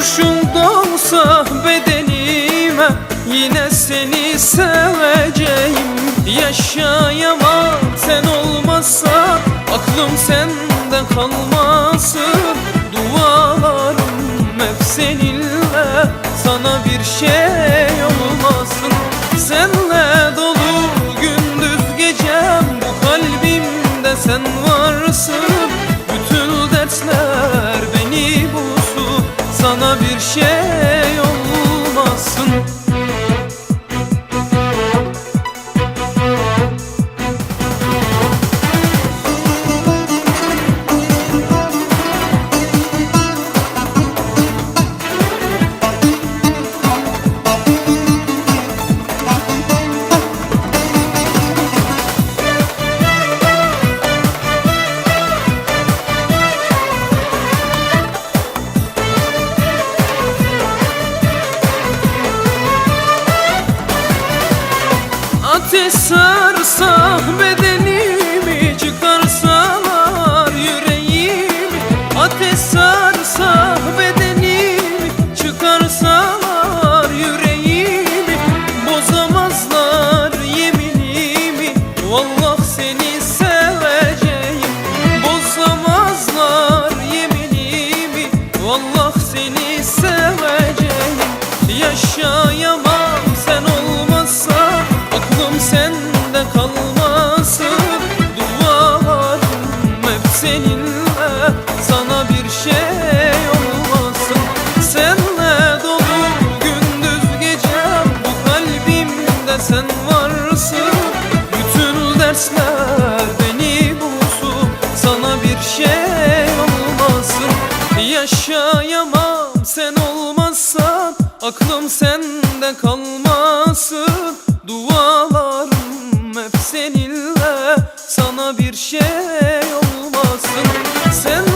kurşun dolsa bedenime Yine seni seveceğim. Yaşayamam sen olmazsa Aklım sende kalmasın Dualarım hep seninle Sana bir şey olmasın. Senle dolu gündüz gecem Bu kalbimde sen varsın bir şey olmasın Ateş sarsa bedenimi sende kalmasın Dualarım hep seninle. Sana bir şey olmasın Senle dolu gündüz gecem. Bu kalbimde sen varsın Bütün dersler beni bulsun. Sana bir şey olmasın Yaşayamam sen olmazsan. Aklım sende kalmasın Dualarım hep seninle. Sana bir şey olmasın. Sen